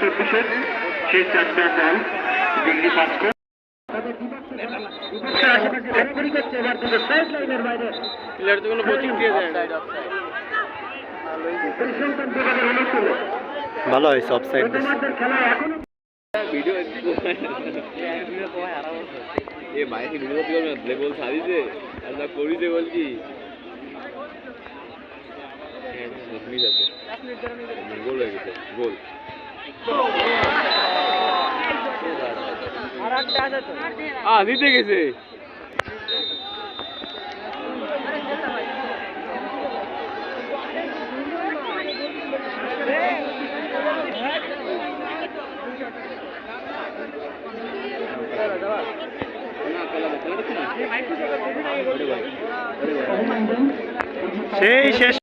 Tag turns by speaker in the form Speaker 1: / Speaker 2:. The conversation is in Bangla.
Speaker 1: চব্বিশের শেষ চারটা দল দিল্লি পাস
Speaker 2: প্লেয়ার তো কোনো
Speaker 3: অফসাইড
Speaker 2: ভিডিও এ মাইকে গোল ছাড়িছে আর না করিছে বল কি মিস আছে গোল হয়ে গেছে গোল আ দিতে গেছে।
Speaker 3: সেই শেষ